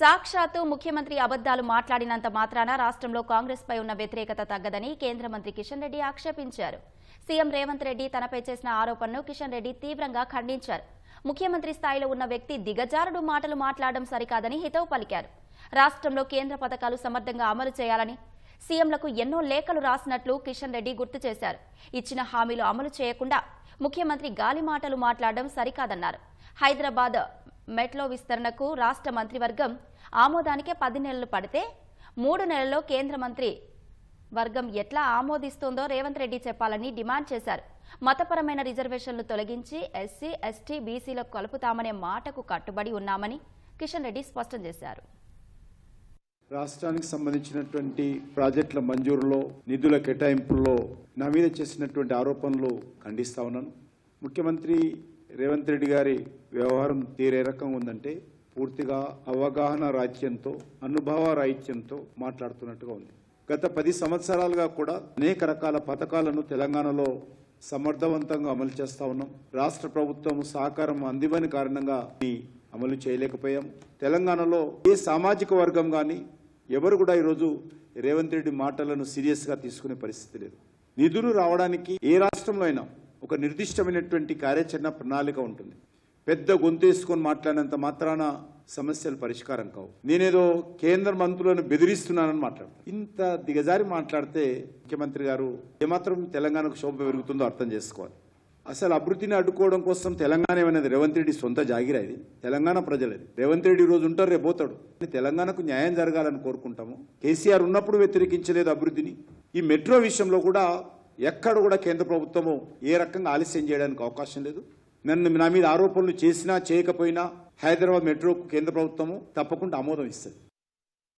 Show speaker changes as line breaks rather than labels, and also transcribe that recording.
సాక్షాత్తు ముఖ్యమంత్రి అబద్దాలు మాట్లాడినంత మాత్రాన రాష్ట్రంలో కాంగ్రెస్ పై ఉన్న వ్యతిరేకత తగ్గదని కేంద్ర మంత్రి కిషన్ రెడ్డి ఆక్షేపించారు. సీఎం రేవంత్ రెడ్డి తనపై చేసిన ఆరోపణను కిషన్ రెడ్డి తీవ్రంగా ఖండించారు. ముఖ్యమంత్రి స్థాయిలో ఉన్న వ్యక్తి దిగజారుడు మాటలు మాట్లాడడం సరికాదని హితవు పలికారు. రాష్ట్రంలో కేంద్ర పథకాలు సమర్థంగా అమలు చేయాలని సీఎంలకు ఎన్నో లేఖలు రాసినట్లు కిషన్ రెడ్డి గుర్తు చేశారు. ఇచ్చిన హామీలు అమలు చేయకుండా ముఖ్యమంత్రి గాలి మాటలు మాట్లాడడం సరికాదన్నారు. హైదరాబాద్ మెట్రో విస్తరణకు రాష్ట్ర మంత్రివర్గం ఆమోదానికే పది నెలలు పడితే మూడు నెలల్లో కేంద్ర మంత్రి వర్గం ఎట్లా ఆమోదిస్తుందో రేవంత్ రెడ్డి చెప్పాలని డిమాండ్ చేశారు. మతపరమైన రిజర్వేషన్లు తొలగించి ఎస్సీ ఎస్టీ బీసీలకు కలుపుతామనే మాటకు కట్టుబడి ఉన్నామని కిషన్ రెడ్డి స్పష్టం చేశారు.
రాష్ట్రానికి సంబంధించినటువంటి ప్రాజెక్టుల మంజూరులో నిధుల కేటాయింపుల్లో నా మీద చేసినటువంటి ఆరోపణలు ఖండిస్తా ఉన్నాను. ముఖ్యమంత్రి రేవంత్ రెడ్డి గారి వ్యవహారం తీరే రకంగా ఉందంటే పూర్తిగా అవగాహన రాజ్యంతో అనుభవ రాహిత్యంతో మాట్లాడుతున్నట్టుగా ఉంది. గత పది సంవత్సరాలుగా కూడా అనేక రకాల పథకాలను తెలంగాణలో సమర్థవంతంగా అమలు చేస్తా ఉన్నాం. రాష్ట్ర ప్రభుత్వం సహకారం అందివని కారణంగా అమలు చేయలేకపోయాం. తెలంగాణలో ఏ సామాజిక వర్గం కానీ ఎవరు కూడా ఈరోజు రేవంత్ రెడ్డి మాటలను సీరియస్గా తీసుకునే పరిస్థితి లేదు. నిధులు రావడానికి ఏ రాష్ట్రంలో అయినా ఒక నిర్దిష్టమైనటువంటి కార్యాచరణ ప్రణాళిక ఉంటుంది. పెద్ద గొంతేసుకొని మాట్లాడినంత మాత్రాన సమస్యలు పరిష్కారం కావు. నేనేదో కేంద్ర మంత్రులను బెదిరిస్తున్నానని మాట్లాడు ఇంత దిగజారి మాట్లాడితే ముఖ్యమంత్రి గారు ఏమాత్రం తెలంగాణకు శోభ పెరుగుతుందో అర్థం చేసుకోవాలి. అసలు అభివృద్ధిని అడ్డుకోవడం కోసం తెలంగాణ ఏమనేది రేవంత్ రెడ్డి సొంత జాగిరా ఇది? తెలంగాణ ప్రజలది రేవంత్ రెడ్డి ఈ రోజు ఉంటారు రేపు పోతాడు. తెలంగాణకు న్యాయం జరగాలని కోరుకుంటాము. కేసీఆర్ ఉన్నప్పుడు వ్యతిరేకించలేదు అభివృద్ధిని. ఈ మెట్రో విషయంలో కూడా ఎక్కడ కూడా కేంద్ర ప్రభుత్వము ఏ రకంగా ఆలస్యం చేయడానికి అవకాశం లేదు. నన్ను నా మీద ఆరోపణలు చేసినా చేయకపోయినా హైదరాబాద్ మెట్రోకు కేంద్ర ప్రభుత్వము తప్పకుండా ఆమోదం ఇస్తుంది.